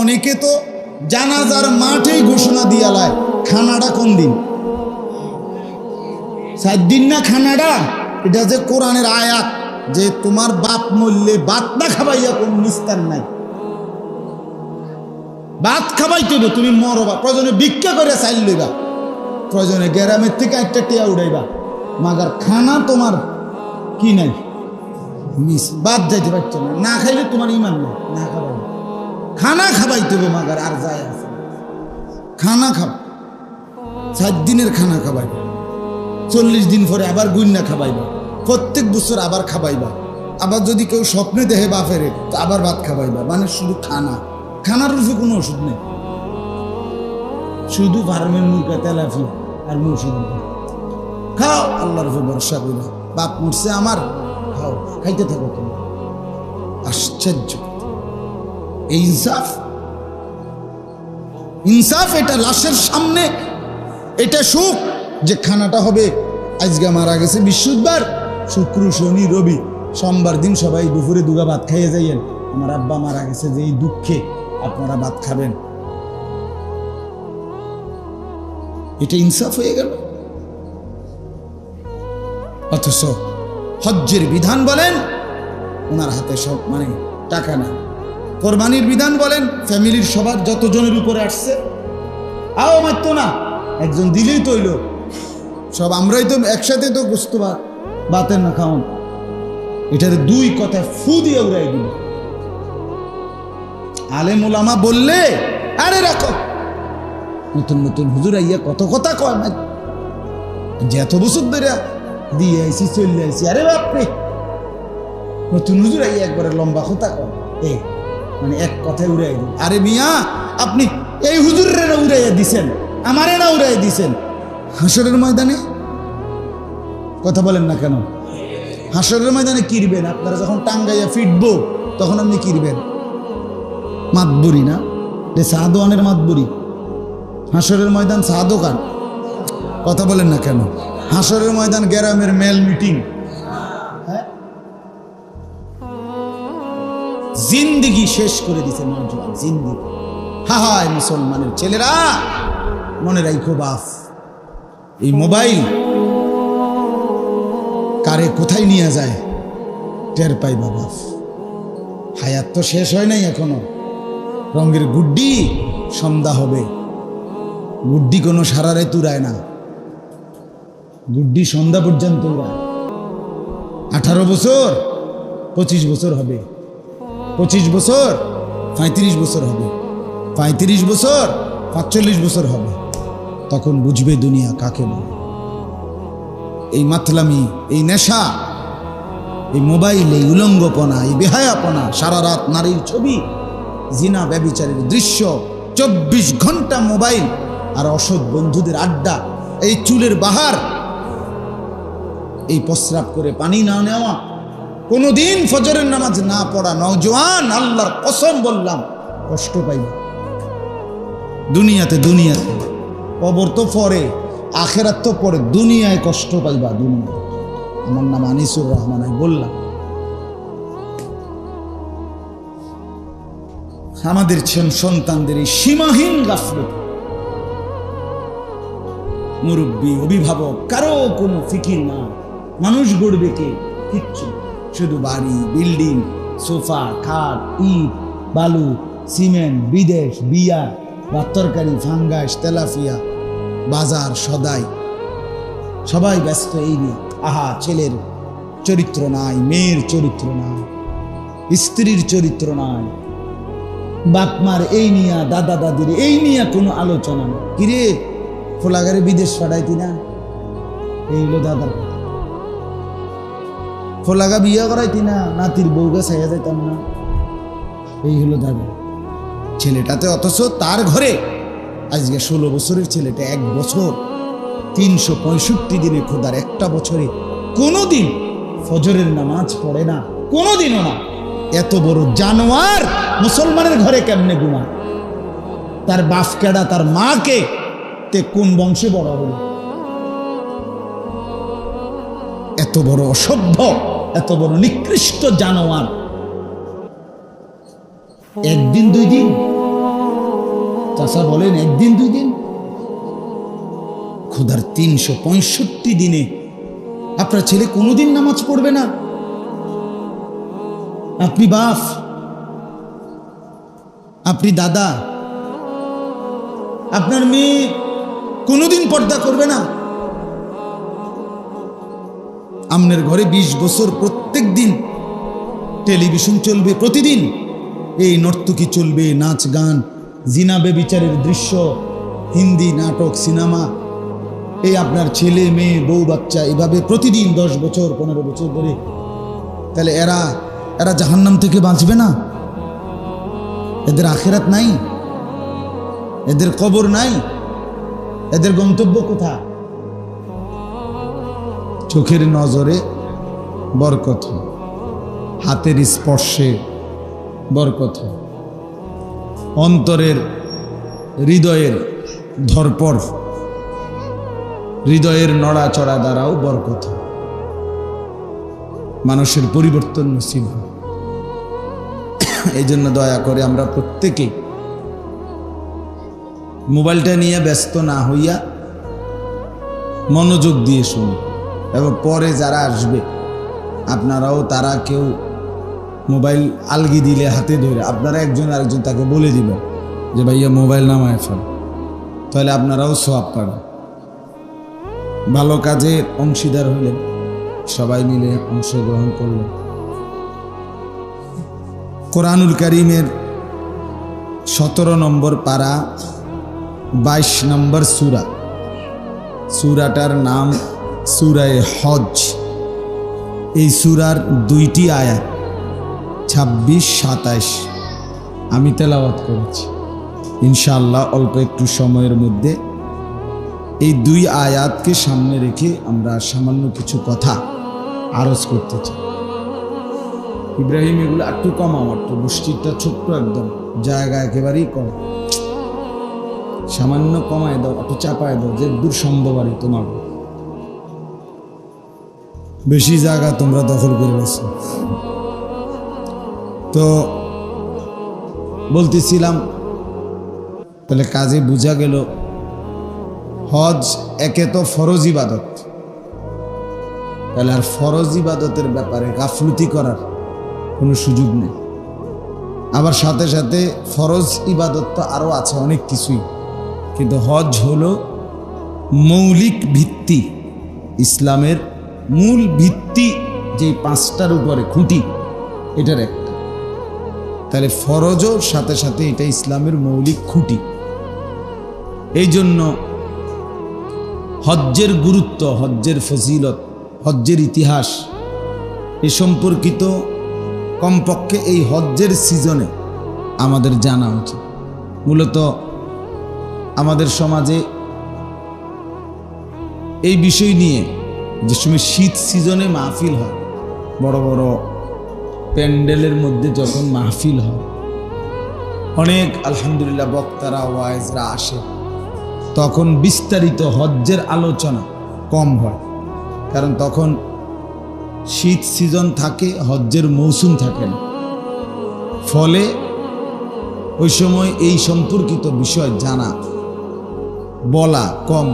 অনেকে তো জানাজার মাঠেই ঘোষণা দিয়ালায় খানাটা কোন দিন? সাত দিন না খানাটা এটা যে কোরআনের আয়াত যে তোমার বাপ মরলে বাত না খাবাইয়া কোন নিস্তার নাই। ভাত খাবাইতে তুমি মরবা। প্রয়োজনে ভিক্ষা করে চাইল লইবা। প্রয়োজনে গ্রামের থেকে একটা টিয়া উড়াইবা। মাগার খানা তোমার কি নাই? মিস, বাদ যাইতে পারছ না। না খাইলে তোমার ইমান নেই, না খাবাই খানা খাবাইতে হবে মাগার, আর যায় আছে। খানা খাব সাত দিনের খানা খাবাইবা। চল্লিশ দিন পরে আবার গুইন্না খাবাইবা। প্রত্যেক বছর আবার খাবাইবা। আবার যদি কেউ স্বপ্নে দেহে বাপেরে, তো আবার ভাত খাবাইবা। মানে শুধু খানা। খানার রূপে কোনো ওষুধ নেই। শুধু ফার্মের মুরগা তেলাফি আর নেই খাও, আল্লাহর রূপে ভরসা করো বাপ মরছে আমার, খাও। খাইতে থাকো তুমি আশ্চর্য। এই ইনসাফ। ইনসাফ এটা লাশের সামনে, এটা সুখ যে খানাটা হবে। আজকে মারা গেছে বৃহস্পতিবার, শুক্র, শনি, রবি। সোমবার দিন সবাই দুপুরে দুগা ভাত খাইয়ে যাইয়েন। আমার আব্বা মারা গেছে যে এই দুঃখে আপনারা ভাত খাবেন। এটা ইনসাফ হয়ে গেল। অথচ হজ্জের বিধান বলেন, ওনার হাতে সব মানে টাকা নেই। কোরবানির বিধান বলেন, ফ্যামিলির সবার যতজনের উপরে আসছে। আও মারত না। একজন দিলেই তৈল। সব আমরাই তো একসাথে তো গোস্ত ভাত বাতের না খাওয়ান। এটার দুই কথা ফু দিয়ে উড়াই দিল। আলেম ওলামা বললে, আরে রাখো। নতুন নতুন হুজুর আইয়া কত কথা কয় না যে এত বছর ধরে দিয়ে আইসি চলে আইসি আরে বাপরে। নতুন হুজুর আইয়া একবারে লম্বা কথা কয়। এই মানে এক কথায় উড়াই দিল। আরে মিয়া, আপনি এই হুজুরের না উড়াইয়া দিছেন? আমারে না উড়াই দিছেন? হাসরের ময়দানে? কথা বলেন না কেন? হাসরের ময়দানে কিরবেন? আপনারা যখন টাঙ্গাইয়া ফিটবো তখন আপনি কিরবেন? মাতবুরি না? যে সাদোয়ানের মাতবুরি। হাসরের ময়দান চা দোকান কথা বলেন না কেন? হাসরের ময়দান গ্রামের মেল মিটিং। জিন্দিগি শেষ করে দিছে নজওয়ান জিন্দিগি হায় মুসলমানের ছেলেরা, মনে রাখো বাপ, এই মোবাইল কারে কোথায় নিয়ে যায়? টের পাই বাবা। হায়াত তো শেষ হয় নাই এখনও। রঙের গুড্ডি, সন্ধ্যা হবে। গুড্ডি কোনো সারারে তুরায় না। গুড্ডি সন্ধ্যা পর্যন্ত আঠারো বছর, পঁচিশ বছর হবে। পঁচিশ বছর, পঁয়ত্রিশ বছর হবে। পঁয়ত্রিশ বছর, পাঁচচল্লিশ বছর হবে। তখন বুঝবে দুনিয়া কাকে বলে। এই মাতলামি, এই নেশা, এই মোবাইল, এই উলঙ্গপনা, এই বেহায়াপনা, সারা রাত নারীর ছবি, জিনা ব্যবিচারের দৃশ্য, চব্বিশ ঘণ্টা মোবাইল আর অসৎ বন্ধুদের আড্ডা, এই চুলের বাহার, এই প্রস্রাব করে পানি না নেওয়া কোনোদিন ফজরের নামাজ না পড়া নজওয়ান আল্লাহর কসম বললাম, কষ্ট পাইব। দুনিয়াতে দুনিয়াতে, কবর তো পরে, আখেরাত তো পরে, দুনিয়ায় কষ্ট পাইবা দুনিয়া আমার নাম আনিসুর রহমান, আমি বললাম। আমাদের ছেন- সন্তানদের এই সীমাহীন গাফলত। মুরব্বী, অভিভাবক, কারও কোনো ফিকির না। মানুষ গড়বে কে? কিচ্ছু না। শুধু বাড়ি, বিল্ডিং, সোফা, খাট, ইট, বালু, সিমেন্ট, বিদেশ, বিয়া বা তরকারি ফাঙ্গাস, তেলাফিয়া, বাজার, সদাই। সবাই ব্যস্ত এই নিয়ে। আহা, ছেলের চরিত্র নাই, মেয়ের চরিত্র নাই, স্ত্রীর চরিত্র নাই। বাপমার এই নিয়া, দাদা, দাদির এই নিয়ে কোনো আলোচনা নেই। কিরে, ফোলাগারে বিদেশ পাঠাইতি না? এই হলো দাদার ফোলাগা বিয়ে করাইতি না? নাতির বউকে সাইয়া যাইতাম না। এই হলো দাদা ছেলেটাতে অথচ তার ঘরে আজকে ষোলো বছরের ছেলেটা এক বছর তিনশো পঁয়ষট্টি দিনে খোদার একটা বছরে কোনোদিন ফজরের নামাজ পড়ে না, কোনোদিনও না। এত বড় জানোয়ার মুসলমানের ঘরে কেমনে গুমা তার বাপ কেডা তার মাকে তে কোন বংশে বড় হলো এত বড় অসভ্য এত বড় নিকৃষ্ট জানোয়ার। একদিন, দুই দিন। চাষা বলেন, একদিন, দুই দিন। খোদার তিনশো পঁয়ষট্টি দিনে আপনার ছেলে কোনোদিন নামাজ পড়বে না। আপনি বাপ, আপনি দাদা, আপনার মেয়ে কোনোদিন পর্দা করবে না। আমনের ঘরে ২০ বছর প্রত্যেক দিন টেলিভিশন চলবে প্রতিদিন। এই নর্তকী চলবে নাচ, গান জিনাবে বিচারের দৃশ্য, হিন্দি নাটক, সিনেমা। এই আপনার ছেলে, মেয়ে, বউ, বাচ্চা এভাবে প্রতিদিন দশ বছর, পনেরো বছর ধরে। তাহলে এরা এরা জাহান্নাম থেকে বাঁচবে না? এদের আখেরাত নাই? এদের কবর নাই? এদের গন্তব্য কোথা চোখের নজরে বরকত হাতের স্পর্শে বরকত অন্তরের হৃদয়ের ধরপর, হৃদয়ের নড়াচড়া দ্বারাও বরকত মানুষের পরিবর্তন নসিব এই জন্য দয়া করে আমরা প্রত্যেকে মোবাইলটা নিয়ে ব্যস্ত না হইয়া মনোযোগ দিয়ে শুনি। এবং পরে যারা আসবে, আপনারাও তারা কেউ মোবাইল আলগি দিলে হাতে ধরে, আপনারা একজন আরেকজন তাকে বলে দিবেন যে, ভাইয়া, মোবাইল নামায় ফেল। তাহলে আপনারাও সব পাবেন। ভালো কাজে অংশীদার হইলেন, সবাই মিলে অংশগ্রহণ করলেন। কোরআনুল করিমের সতেরো নম্বর পারা বাইশ নম্বর সুরা। সুরাটার নাম সুরায় হজ এই সুরার দুইটি আয়াত, ছাব্বিশ, সাতাইশ। আমি তেলাওয়াত করেছি। ইনশাআল্লাহ অল্প একটু সময়ের মধ্যে এই দুই আয়াতকে সামনে রেখে আমরা সামান্য কিছু কথা আরজ করতে চাই। ইব্রাহিম, এগুলো একটু কম আমার তো, মসজিদটা ছোট্ট একদম, জায়গা একেবারেই কম। সামান্য কমায় দাও, একটু চাপায় দাও, যে দূর সম্ভব আর তোমার। বেশি জায়গা তোমরা দখল করে গেছো তো বলতেছিলাম, তাহলে কাজে বোঝা গেল, হজ একে তো ফরজ ইবাদত। তাহলে আর ফরজ ইবাদতের ব্যাপারে গাফলুতি করার কোনো সুযোগ নেই। আবার সাথে সাথে ফরজ ইবাদত তো আরও আছে অনেক কিছুই। কিন্তু হজ হলো মৌলিক ভিত্তি ইসলামের মূল ভিত্তি যে পাঁচটার উপরে খুঁটি, এটার একটা। তাহলে ফরজও সাথে সাথে এটা ইসলামের মৌলিক খুঁটি। এই জন্য হজ্জের গুরুত্ব, হজ্জের ফজিলত, হজ্জের ইতিহাস এ সম্পর্কিত কমপক্ষে এই হজ্জের সিজনে আমাদের জানা উচিত। মূলত আমাদের সমাজে এই বিষয় নিয়ে যে সময় শীত সিজনে মাহফিল হয়, বড় বড় প্যান্ডেলের মধ্যে যখন মাহফিল হয়, অনেক আলহামদুলিল্লাহ বক্তারা, ওয়াইজরা আসে, তখন বিস্তারিত হজ্জের আলোচনা কম হয়। কারণ তখন শীত সিজন থাকে, হজ্জের মৌসুম থাকে না। ফলে ওই সময় এই সম্পর্কিত বিষয় জানা, বলা কম